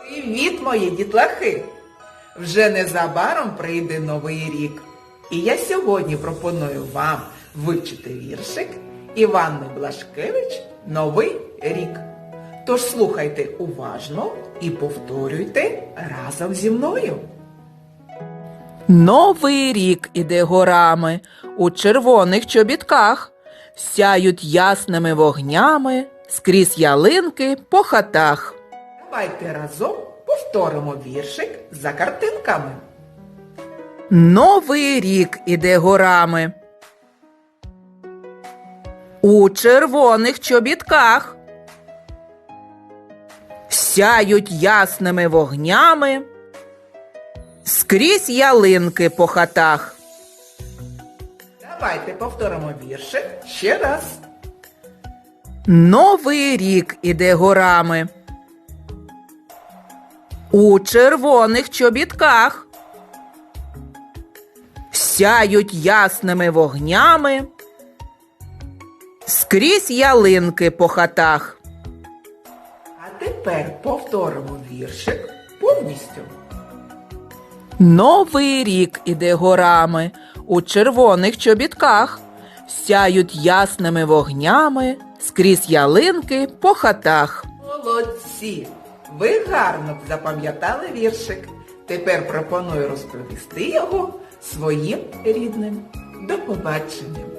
Привіт, мої дітлахи! Вже незабаром прийде новий рік. І я сьогодні пропоную вам вивчити віршик Іван Блашкевич Новий рік. Тож слухайте уважно і повторюйте разом зі мною. Новий рік іде горами у червоних чобітках, сяють ясними вогнями скрізь ялинки по хатах. Давайте разом повторимо віршик за картинками. Новий рік іде горами. У червоних чобітках сяють ясними вогнями скрізь ялинки по хатах. Давайте повторимо віршик ще раз. Новий рік іде горами. У червоних чобітках сяють ясними вогнями скрізь ялинки по хатах. А тепер повторимо віршик повністю. Новий рік іде горами у червоних чобітках, сяють ясними вогнями скрізь ялинки по хатах. Молодці! Ви гарно запам'ятали віршик. Тепер пропоную розповісти його своїм рідним. До побачення!